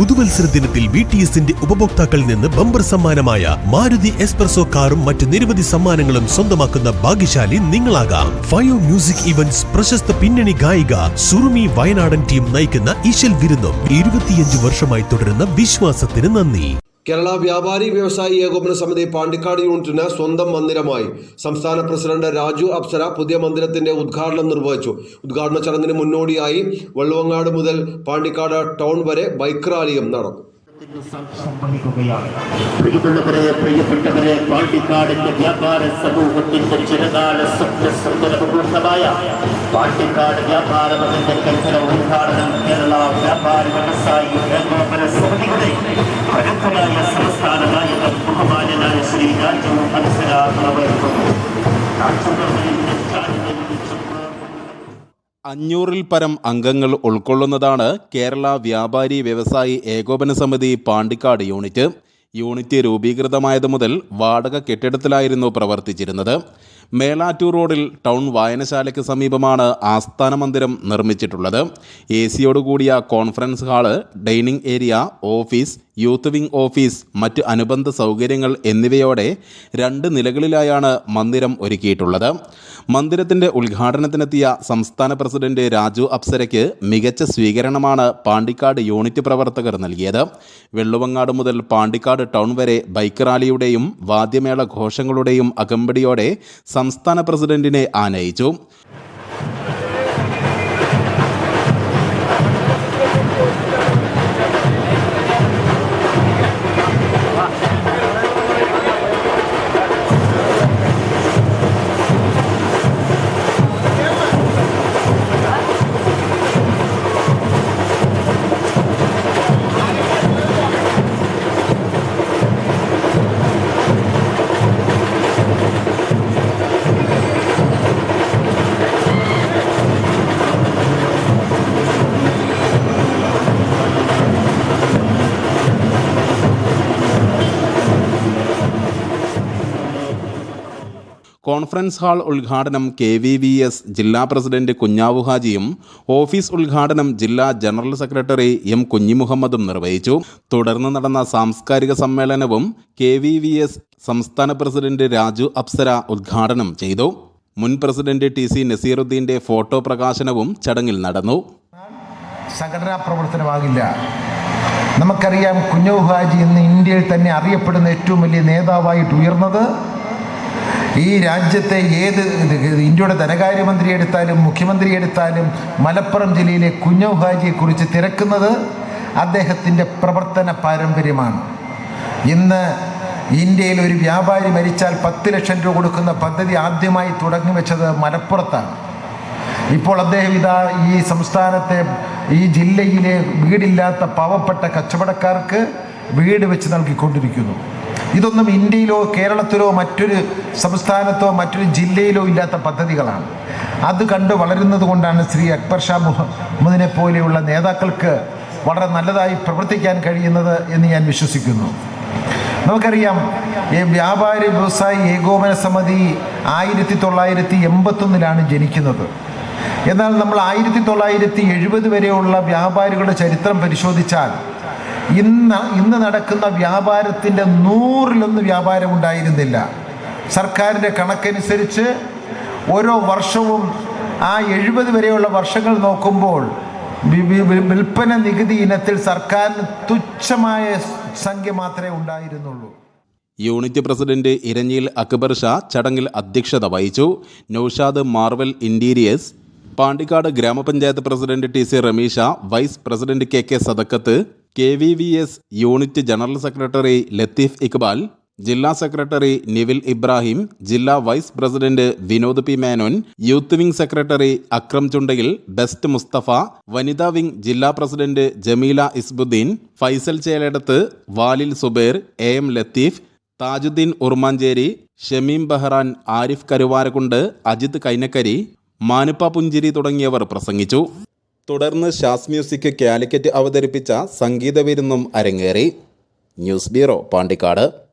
പുതുവത്സര ദിനത്തിൽ V T എസിന്റെ ഉപഭോക്താക്കളിൽ നിന്ന് ബമ്പർ സമ്മാനമായ മാരുതി എസ്പ്രസോ കാറും മറ്റ് നിരവധി സമ്മാനങ്ങളും സ്വന്തമാക്കുന്ന ഭാഗ്യശാലി നിങ്ങളാകാം. ഫയോ മ്യൂസിക് ഇവന്റ്സ് പ്രശസ്ത പിന്നണി ഗായിക സുറുമി വയനാടൻ ടീം നയിക്കുന്ന ഈശൽ വിരുന്നും ഇരുപത്തിയഞ്ച് വർഷമായി തുടരുന്ന വിശ്വാസത്തിന് നന്ദി. കേരള വ്യാപാരി വ്യവസായി ഏകോപന സമിതി പാണ്ടിക്കാട് യൂണിറ്റിന് സ്വന്തം മന്ദിരമായി സംസ്ഥാന പ്രസിഡന്റ് രാജു അപ്സര പുതിയ മന്ദിരത്തിന്റെ ഉദ്ഘാടനം നിർവഹിച്ചു. ഉദ്ഘാടന ചടങ്ങിന് മുന്നോടിയായി വള്ളുവങ്ങാട് മുതൽ പാണ്ടിക്കാട് ടൗൺ വരെ ബൈക്ക് റാലിയും നടന്നു. പ്രിയപ്പെട്ടവരെ പാണ്ടിക്കാടിന്റെ വ്യാപാര സമൂഹത്തിന്റെ ചിരകാല സ്വപ്ന സുന്ദര മുഹൂർത്തമായ പാണ്ടിക്കാട് വ്യാപാരത്തിന്റെ ഉദ്ഘാടനം കേരള വ്യാപാര വ്യവസായി ഏകോപന അഞ്ഞൂറിൽ പരം അംഗങ്ങൾ ഉൾക്കൊള്ളുന്നതാണ് കേരള വ്യാപാരി വ്യവസായി ഏകോപന സമിതി പാണ്ടിക്കാട് യൂണിറ്റ്. യൂണിറ്റ് രൂപീകൃതമായത് മുതൽ വാടക കെട്ടിടത്തിലായിരുന്നു പ്രവർത്തിച്ചിരുന്നത്. മേലാറ്റൂർ റോഡിൽ ടൗൺ വായനശാലയ്ക്ക് സമീപമാണ് ആസ്ഥാന മന്ദിരം നിർമ്മിച്ചിട്ടുള്ളത്. A സിയോടുകൂടിയ conference hall dining area office youth wing office മറ്റ് അനുബന്ധ സൗകര്യങ്ങൾ എന്നിവയോടെ രണ്ട് നിലകളിലായാണ് മന്ദിരം ഒരുക്കിയിട്ടുള്ളത്. മന്ദിരത്തിന്റെ ഉദ്ഘാടനത്തിനെത്തിയ സംസ്ഥാന പ്രസിഡന്റ് രാജു അപ്സരയ്ക്ക് മികച്ച സ്വീകരണമാണ് പാണ്ടിക്കാട് യൂണിറ്റ് പ്രവർത്തകർ നൽകിയത്. വെള്ളുവങ്ങാട് മുതൽ പാണ്ടിക്കാട് ടൗൺ വരെ ബൈക്ക് റാലിയുടെയും വാദ്യമേള ഘോഷങ്ങളുടെയും അകമ്പടിയോടെ സംസ്ഥാന പ്രസിഡന്റിനെ ആനയിച്ചു. കോൺഫറൻസ് ഹാൾ ഉദ്ഘാടനം കെ വി വി എസ് ജില്ലാ പ്രസിഡന്റ് കുഞ്ഞാവു ഹാജിയും ഓഫീസ് ഉദ്ഘാടനം ജില്ലാ ജനറൽ സെക്രട്ടറി എം കുഞ്ഞിമുഹമ്മദും നിർവഹിച്ചു. തുടർന്ന് നടന്ന സാംസ്കാരിക സമ്മേളനവും കെ വി വി എസ് സംസ്ഥാന പ്രസിഡന്റ് രാജു അപ്സര ഉദ്ഘാടനം ചെയ്തു. മുൻ പ്രസിഡന്റ് ടി സി നസീറുദ്ദീന്റെ ഫോട്ടോ പ്രകാശനവും ചടങ്ങിൽ നടന്നു. സംഘടനാ പ്രവർത്തനമാകില്ല. നമുക്കറിയാം കുഞ്ഞു ഹാജി ഇന്ന് ഇന്ത്യയിൽ തന്നെ അറിയപ്പെടുന്ന ഏറ്റവും വലിയ നേതാവായിട്ട് ഉയർന്നത് ഈ രാജ്യത്തെ ഏത് ഇന്ത്യയുടെ ധനകാര്യമന്ത്രി എടുത്താലും മുഖ്യമന്ത്രി എടുത്താലും മലപ്പുറം ജില്ലയിലെ കുഞ്ഞു ഹാജിയെക്കുറിച്ച് തിരക്കുന്നത് അദ്ദേഹത്തിന്റെ പ്രവർത്തന പാരമ്പര്യമാണ്. ഇന്ന് ഇന്ത്യയിൽ ഒരു വ്യാപാരി മരിച്ചാൽ പത്ത് ലക്ഷം രൂപ കൊടുക്കുന്ന പദ്ധതി ആദ്യമായി തുടങ്ങി വെച്ചത് മലപ്പുറത്താണ്. ഇപ്പോൾ അദ്ദേഹം ഇതാ ഈ സംസ്ഥാനത്തെ ഈ ജില്ലയിലെ വീടില്ലാത്ത പാവപ്പെട്ട കച്ചവടക്കാർക്ക് വീട് വെച്ച് നൽകിക്കൊണ്ടിരിക്കുന്നു. ഇതൊന്നും ഇന്ത്യയിലോ കേരളത്തിലോ മറ്റൊരു സംസ്ഥാനത്തോ മറ്റൊരു ജില്ലയിലോ ഇല്ലാത്ത പദ്ധതികളാണ്. അത് കണ്ട് വളരുന്നത് കൊണ്ടാണ് ശ്രീ അക്ബർ ഷാ മുഹമ്മദിനെ പോലെയുള്ള നേതാക്കൾക്ക് വളരെ നല്ലതായി പ്രവർത്തിക്കാൻ കഴിയുന്നത് എന്ന് ഞാൻ വിശ്വസിക്കുന്നു. നമുക്കറിയാം ഈ വ്യാപാരി വ്യവസായി ഏകോപന സമിതി ആയിരത്തി തൊള്ളായിരത്തി എൺപത്തൊന്നിലാണ് ജനിക്കുന്നത്. എന്നാൽ നമ്മൾ ആയിരത്തി തൊള്ളായിരത്തി എഴുപത് വരെയുള്ള വ്യാപാരികളുടെ ചരിത്രം പരിശോധിച്ചാൽ ഇന്ന് ഇന്ന് നടക്കുന്ന വ്യാപാരത്തിന്റെ നൂറിലൊന്ന് വ്യാപാരം ഉണ്ടായിരുന്നില്ല. സർക്കാരിന്റെ കണക്കനുസരിച്ച് ഓരോ വർഷവും ആ എഴുപത് വരെയുള്ള വർഷങ്ങൾ നോക്കുമ്പോൾ വിൽപ്പന നികുതി ഇനത്തിൽ സർക്കാരിന് തുച്ഛമായ സംഖ്യ മാത്രമേ ഉണ്ടായിരുന്നുള്ളൂ. യൂണിറ്റ് പ്രസിഡന്റ് ഇരഞ്ഞിൽ അക്ബർ ഷാ ചടങ്ങിൽ അധ്യക്ഷത വഹിച്ചു. Naushad Marvel Interiors Pandikkad grama panchayat president T C Rameesha vice president K K Sadakkath K V V S unit general secretary Latheef Iqbal ജില്ലാ സെക്രട്ടറി നിവിൽ ഇബ്രാഹിം ജില്ലാ vice president Vinod P Menon youth wing secretary Akram Chundayil best Musthafa വനിതാ wing ജില്ലാ president Jameela Isbudheen Faisal Cheladath Valil Zubair A M Latheef Thajudheen Urmancheri Shameem Bahran Arif Karuvarakundu Ajith Kainakary Manuppa Punchiri തുടങ്ങിയവർ പ്രസംഗിച്ചു. തുടർന്ന് Shaz music Calicut അവതരിപ്പിച്ച സംഗീത വിരുന്നും അരങ്ങേറി. News bureau Pandikkad.